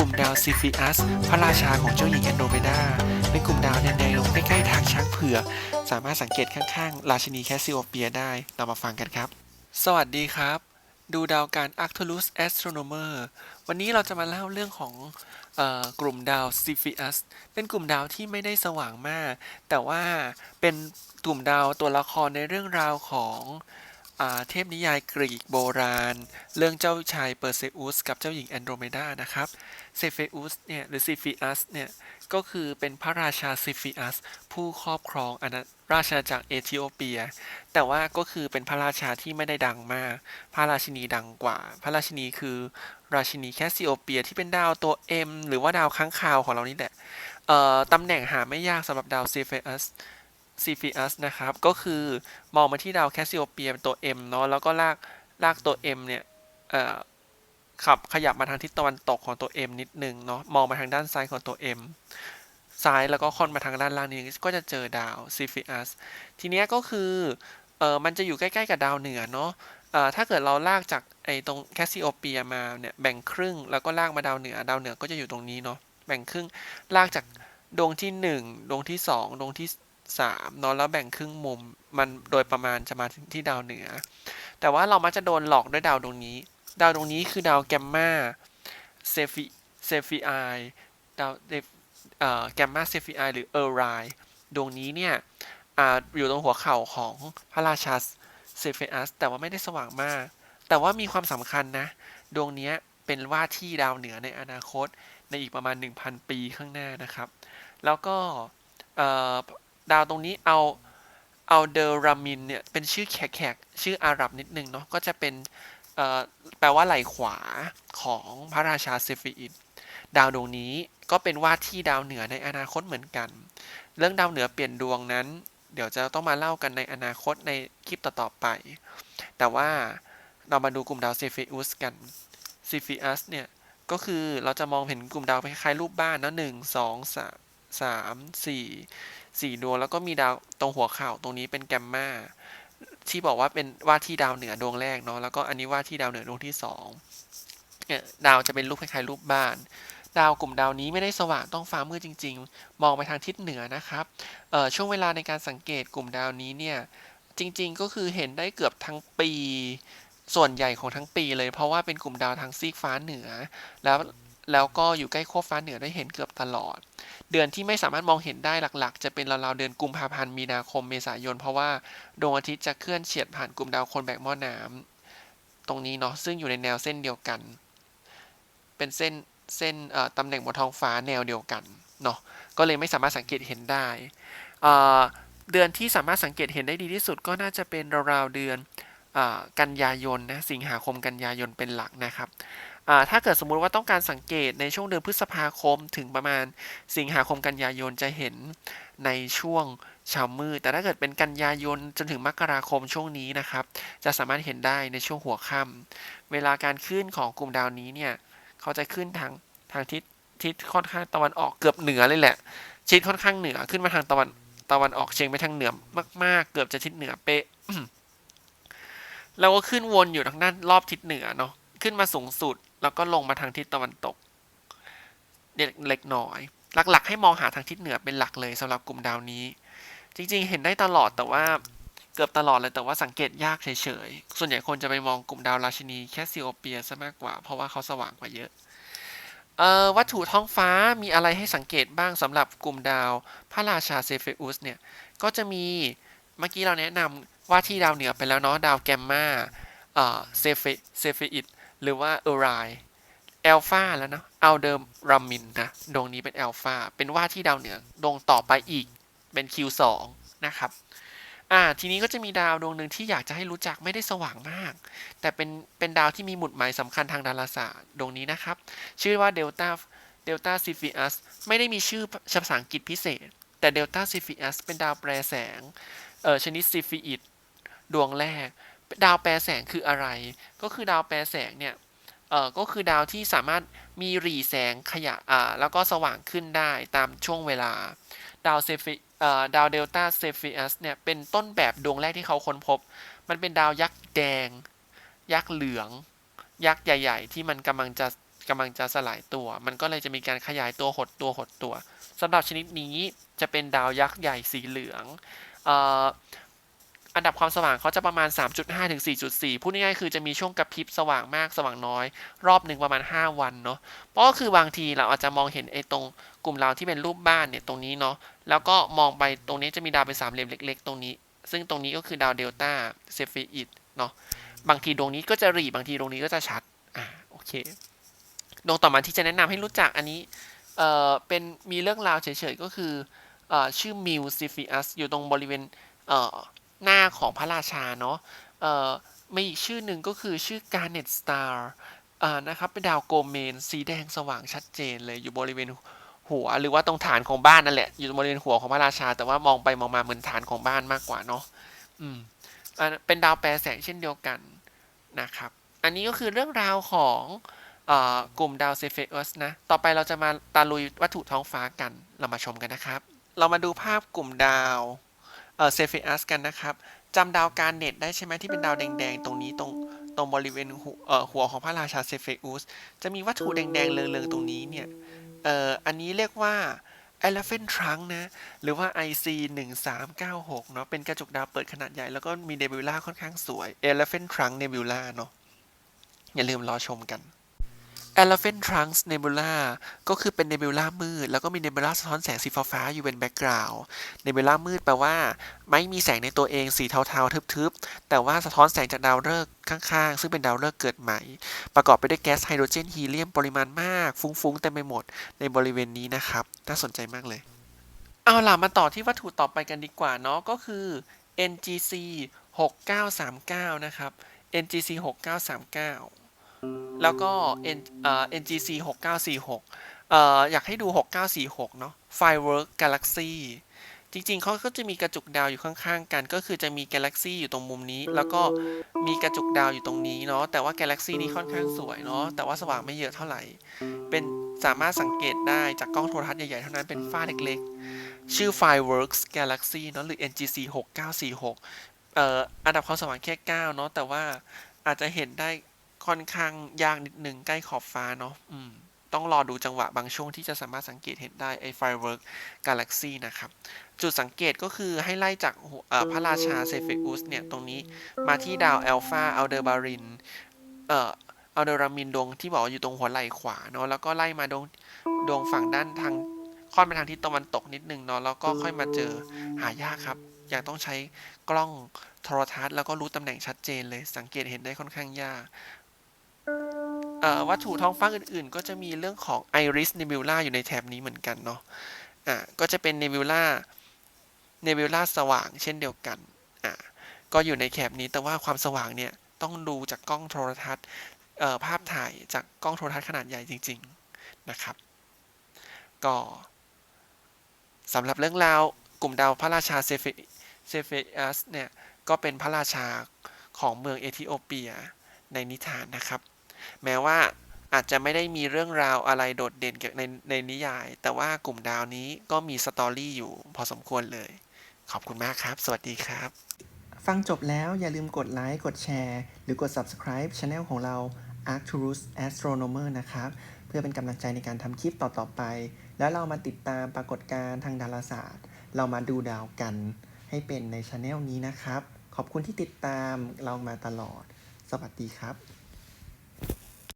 ลุ่มดาวซิฟิอัสพระราชาของเจ้าหญิงแอนโดเมดาเป็นกลุ่มดาวในแนวใกล้ๆทางช้างเผือกสามารถสังเกตข้างๆ ราชินีแคสซิโอเปียได้ เรามาฟังกันครับ สวัสดีครับ ดูดาวการ Arcturus Astronomer วันนี้เราจะมาเล่าเรื่องของออกลุ่มดาวซิฟิอัสเป็นกลุ่มดาวที่ไม่ได้สว่างมาก แต่ว่าเป็นกลุ่มดาวตัวละครในเรื่องราวของ เทพนิยายกรีกโบราณ เรื่องเจ้าชายเปอร์เซอุสกับเจ้าหญิงแอนโดรเมดานะครับเซเฟอุสเนี่ยหรือซิฟิอัสเนี่ยก็คือเป็นพระราชาซิฟิอัสผู้ครอบครองอาณาราชอาณาจักรเอธิโอเปีย แต่ว่าก็คือเป็นพระราชาที่ไม่ได้ดังมาก พระราชินีดังกว่า พระราชินีคือราชินีแคสซิโอเปียที่เป็นดาวตัว M หรือว่าดาวค้างคาวของเรานี่แหละตำแหน่งหาไม่ยากสำหรับดาวซีเฟอัส ซีฟีอัสนะครับ ก็คือมองมาที่ดาวแคสซิโอเปียเป็นตัว M เนาะแล้วก็ลากลากตัว M เนี่ยขับขยับมาทางทิศตะวันตกของตัว M นิดนึงเนาะมองมาทางด้านซ้ายของตัว M ซ้ายแล้วก็ค่อนมาทางด้านล่างนี้ก็จะเจอดาวซีฟีอัสทีเนี้ยก็คือเออมันจะอยู่ใกล้ๆกับดาวเหนือเนาะเออถ้าเกิดเราลากจากไอ้ตรงแคสซิโอเปียมาเนี่ยแบ่งครึ่งแล้วก็ลากมาดาวเหนือ ดาวเหนือก็จะอยู่ตรงนี้เนาะแบ่งครึ่งลากจากดวงที่หนึ่งดวงที่สองดวงที่ สามเนาะแล้วแบ่งครึ่งมุมมันโดยประมาณจะมาที่ดาวเหนือ แต่ว่าเรามักจะโดนหลอกด้วยดาวดวงนี้ ดาวดวงนี้คือดาวแกมมาเซฟิเซฟิไอดาวเอ่อแกมมาเซฟิไอหรือเออร์ไรดวงนี้เนี่ยออยู่ตรงหัวเข่าของพระราชาเซเฟอัสแต่ว่าไม่ได้สว่างมาก แต่ว่ามีความสำคัญนะ ดวงนี้เป็นว่าที่ดาวเหนือในอนาคตในอีกประมาณ 1,000 ปีข้างหน้านะครับ แล้วก็ ดาวตรงนี้เอาเอาเดอรามินเนี่ยเป็นชื่อแขกๆชื่ออาหรับนิดนึงเนาะก็จะเป็นแปลว่าไหล่ขวาของพระราชาเซฟีอิดดาวดวงนี้ก็เป็นว่าที่ดาวเหนือในอนาคตเหมือนกัน เรื่องดาวเหนือเปลี่ยนดวงนั้น เดี๋ยวจะต้องมาเล่ากันในอนาคตในคลิปต่อๆไป แต่ว่าเรามาดูกลุ่มดาวเซฟิอุสกันเซฟิอัสเนี่ยก็คือเราจะมองเห็นกลุ่มดาวคล้ายๆรูปบ้านนะหนึ่งสองสาม สามสี่สี่ดวงแล้วก็มีดาวตรงหัวเข่าตรงนี้เป็นแกมมาที่บอกว่าเป็นว่าที่ดาวเหนือดวงแรกเนาะแล้วก็อันนี้ว่าที่ดาวเหนือดวงที่สองเนี่ยดาวจะเป็นรูปคล้ายๆรูปบ้าน ดาวกลุ่มดาวนี้ไม่ได้สว่างต้องฟ้ามืดจริง ๆ มองไปทางทิศเหนือนะครับช่วงเวลาในการสังเกตกลุ่มดาวนี้เนี่ยจริง ๆ ก็คือเห็นได้เกือบทั้งปีส่วนใหญ่ของทั้งปีเลยเพราะว่าเป็นกลุ่มดาวทางซีกฟ้าเหนือ แล้ว แล้วก็อยู่ใกล้โคฟ้าเหนือได้เห็นเกือบตลอด เดือนที่ไม่สามารถมองเห็นได้หลักๆ จะเป็นราวๆเดือนกุมภาพันธ์มีนาคมเมษายน เพราะว่าดวงอาทิตย์จะเคลื่อนเฉียดผ่านกลุ่มดาวคนแบกหม้อน้ำตรงนี้เนาะซึ่งอยู่ในแนวเส้นเดียวกัน เป็นเส้นเส้นตำแหน่งบนท้องฟ้าแนวเดียวกันเนาะก็เลยไม่สามารถสังเกตเห็นได้ เดือนที่สามารถสังเกตเห็นได้ดีที่สุดก็น่าจะเป็นราวๆเดือนอกันยายนนะสิงหาคมกันยายนเป็นหลักนะครับ ถ้าเกิดสมมุติว่าต้องการสังเกตในช่วงเดือนพฤษภาคมถึงประมาณสิงหาคมกันยายนจะเห็นในช่วงเช้ามืดแต่ถ้าเกิดเป็นกันยายนจนถึงมกราคมช่วงนี้นะครับ จะสามารถเห็นได้ในช่วงหัวค่ำเวลาการขึ้นของกลุ่มดาวนี้เนี่ยเขาจะขึ้นทางทางทิศทิศค่อนข้างตะวันออกเกือบเหนือเลยแหละ ชิดค่อนข้างเหนือขึ้นมาทางตะวันตะวันออกเฉียงไปทางเหนือมาก ๆ เกือบจะทิศเหนือเป๊ะแล้วก็ขึ้นวนอยู่ทางด้านรอบทิศเหนือเนาะขึ้นมาสูงสุด แล้วก็ลงมาทางทิศตะวันตกเล็กน้อย หลักๆ ให้มองหาทางทิศเหนือเป็นหลักเลยสำหรับกลุ่มดาวนี้ จริงๆ เห็นได้ตลอดแต่ว่าเกือบตลอดเลยแต่ว่าสังเกตยากเฉยๆ ส่วนใหญ่คนจะไปมองกลุ่มดาวราชินีแคสซิโอเปียซะมากกว่า เพราะว่าเขาสว่างกว่าเยอะออวัตถุท้องฟ้ามีอะไรให้สังเกตบ้างสำหรับกลุ่มดาวพระราชาเซเฟอุสเนี่ย ก็จะมีเมื่อกี้เราแนะนำว่าที่ดาวเหนือไปแล้วเนาะดาวแกมมา เอ่อเซเฟเซเฟอิดหรือว่าเออไรแอลฟาแล้วเนาะอัลเดอร์รามินนะดวงนี้เป็นแอลฟาเป็นว่าที่ดาวเหนือดวงต่อไปอีกเป็น Q2 นะครับอ่าทีนี้ก็จะมีดาวดวงหนึ่งที่อยากจะให้รู้จักไม่ได้สว่างมาก แต่เป็นเป็นดาวที่มีหมุดหมายสำคัญทางดาราศาสตร์ดวงนี้นะครับ ชื่อว่าเดลต้าเดลต้าซิฟิอัสไม่ได้มีชื่อภาษาอังกฤษพิเศษ แต่เดลต้าซิฟิอัสเป็นดาวแปรแสงเอ่อชนิดซิฟิอิดดวงแรก ดาวแปรแสงคืออะไร ก็คือดาวแปรแสงเนี่ยเอ่อก็คือดาวที่สามารถมีหรี่แสงขยะอ่าแล้วก็สว่างขึ้นได้ตามช่วงเวลา ดาวเซฟิเอ่อดาวเดลต้าเซฟิอัสเนี่ยเป็นต้นแบบดวงแรกที่เขาค้นพบ มันเป็นดาวยักษ์แดง ยักษ์เหลือง ยักษ์ใหญ่ ๆ ที่มันกำลังจะกำลังจะสลายตัว มันก็เลยจะมีการขยายตัวหดตัวหดตัวสำหรับชนิดนี้จะเป็นดาวยักษ์ใหญ่สีเหลืองเอ่อ อันดับความสว่างเขาจะประมาณ 3.5 ถึง 4.4 พูดง่ายๆ คือจะมีช่วงกระพริบสว่างมากสว่างน้อย รอบหนึ่งประมาณ 5 วันเนาะ เพราะก็คือบางทีเราอาจจะมองเห็นไอ้ตรงกลุ่มดาวที่เป็นรูปบ้านเนี่ยตรงนี้เนาะ แล้วก็มองไปตรงนี้จะมีดาวเป็นสามเหลี่ยมเล็ก ๆ ตรงนี้ ซึ่งตรงนี้ก็คือดาวเดลต้าเซฟีอิดเนาะ บางทีดวงนี้ก็จะหรีบางทีดวงนี้ก็จะชัด อ่าโอเค ดวงต่อมาที่จะแนะนำให้รู้จักอันนี้ เอ่อ เป็นมีเรื่องราวเฉยๆ ก็คือ เอ่อ ชื่อมิวซิฟิอัสอยู่ตรงบริเวณ เอ่อ หน้าของพระราชาเนาะเอ่อมีอีกชื่อหนึ่งก็คือชื่อการเน็ตสตาร์อ่านะครับเป็นดาวโกเมน สีแดงสว่างชัดเจนเลยอยู่บริเวณหัวหรือว่าตรงฐานของบ้านนั่นแหละ อยู่บริเวณหัวของพระราชา แต่ว่ามองไปมองมาเหมือนฐานของบ้านมากกว่าเนาะอืมอ่าเป็นดาวแปรแสงเช่นเดียวกันนะครับ อันนี้ก็คือเรื่องราวของอกลุ่มดาวเซเฟอสนะ ต่อไปเราจะมาตาลุยวัตถุท้องฟ้ากัน เรามาชมกันนะครับ เรามาดูภาพกลุ่มดาว เออเซเฟอัสกันนะครับจำดาวการเน็ตได้ใช่ไหมที่เป็นดาวแดงๆ ตรงนี้ตรงตรงบริเวณหัวเหัวของพระราชาเซเฟอุสจะมีวัตถุแดงๆเรืองๆตรงนี้เนี่ยเอ่ออันนี้เรียกว่า Elephant Trunk นะ หรือว่า IC 1396เนาะเป็นกระจกดาวเปิดขนาดใหญ่ แล้วก็มีเนบิวลาค่อนข้างสวย Elephant Trunk Nebula เนาะอย่าลืมรอชมกัน Elephant Trunks Nebula ก็คือเป็นเนบิวลามืด แล้วก็มีเนบิวลาสะท้อนแสงสีฟ้าๆอยู่เป็นแบ็กกราวด์เนบิวลามืดแปลว่า ไม่มีแสงในตัวเองสีเทาๆทึบๆ แต่ว่าสะท้อนแสงจากดาวฤกษ์ข้างๆ ซึ่งเป็นดาวฤกษ์เกิดใหม่ ประกอบไปด้วยแก๊สไฮโดรเจนฮีเลียมปริมาณมาก ฟุ้งๆเต็มไปหมดในบริเวณนี้นะครับ น่าสนใจมากเลย เอาล่ะมาต่อที่วัตถุต่อไปกันดีกว่าเนาะก็คือ NGC 6939 นะครับ NGC 6939 แล้วก็ N เอ่อ NGC 6946เอ่ออยากให้ดู 6946 เนาะ Firework Galaxy จริงๆ เขาก็จะมีกระจุกดาวอยู่ข้างๆ กัน ก็คือจะมี Galaxy อยู่ตรงมุมนี้ แล้วก็มีกระจุกดาวอยู่ตรงนี้เนาะ แต่ว่า Galaxy นี้ค่อนข้างสวยเนาะ แต่ว่าสว่างไม่เยอะเท่าไหร่ เป็นสามารถสังเกตได้จากกล้องโทรทัศน์ใหญ่ๆ เท่านั้นเป็นฝ้าเล็กๆ ชื่อ Fireworks Galaxy เนาะ หรือ NGC 6946เอ่ออันดับความสว่างแค่ 9 เนาะ แต่ว่าอาจจะเห็นได้ ค่อนข้างยากนิดนึงใกล้ขอบฟ้าเนาะอืมต้องรอดูจังหวะบางช่วงที่จะสามารถสังเกตเห็นได้ไอ้ Firework Galaxy นะครับ จุดสังเกตก็คือให้ไล่จากพระราชาเซเฟอุสเนี่ย ตรงนี้มาที่ดาวอัลฟาอัลเดบารินเอ่ออัลเดรามินดวงที่บอกอยู่ตรงหัวไหล่ขวาเนาะแล้วก็ไล่มาดวงดวงฝั่งด้านทางค่อนไปทางทิศตะวันตกนิดนึงเนาะแล้วก็ค่อยมาเจอหายากครับ อยังต้องใช้กล้องโทรทัศน์แล้วก็รู้ตำแหน่งชัดเจนเลยสังเกตเห็นได้ค่อนข้างยาก วัตถุท้องฟ้าอื่นๆ ก็จะมีเรื่องของ Iris Nebula อยู่ในแถบนี้เหมือนกันเนาะอ่าก็จะเป็น Nebula Nebula สว่างเช่นเดียวกันอ่าก็อยู่ในแถบนี้แต่ว่าความสว่างเนี่ยต้องดูจากกล้องโทรทัศน์ภาพถ่ายจากกล้องโทรทัศน์ขนาดใหญ่จริง ๆนะครับ ก็สำหรับเรื่องราวกลุ่มดาวพระราชาเซเฟเซเฟอัสเนี่ย ก็เป็นพระราชาของเมืองเอธิโอเปีย ในนิทานนะครับ แม้ว่าอาจจะไม่ได้มีเรื่องราวอะไรโดดเด่นเกี่ยวในในนิยาย แต่ว่ากลุ่มดาวนี้ก็มีสตอรี่อยู่พอสมควรเลย ขอบคุณมากครับ สวัสดีครับ ฟังจบแล้วอย่าลืมกดไลค์กดแชร์ หรือกด subscribe Channel ของเรา Arcturus Astronomer นะครับ เพื่อเป็นกำลังใจในการทำคลิปต่อๆไป แล้วเรามาติดตามปรากฏการณ์ทางดาราศาสตร์ เรามาดูดาวกัน ให้เป็นใน Channel นี้นะครับ ขอบคุณที่ติดตามเรามาตลอด สวัสดีครับ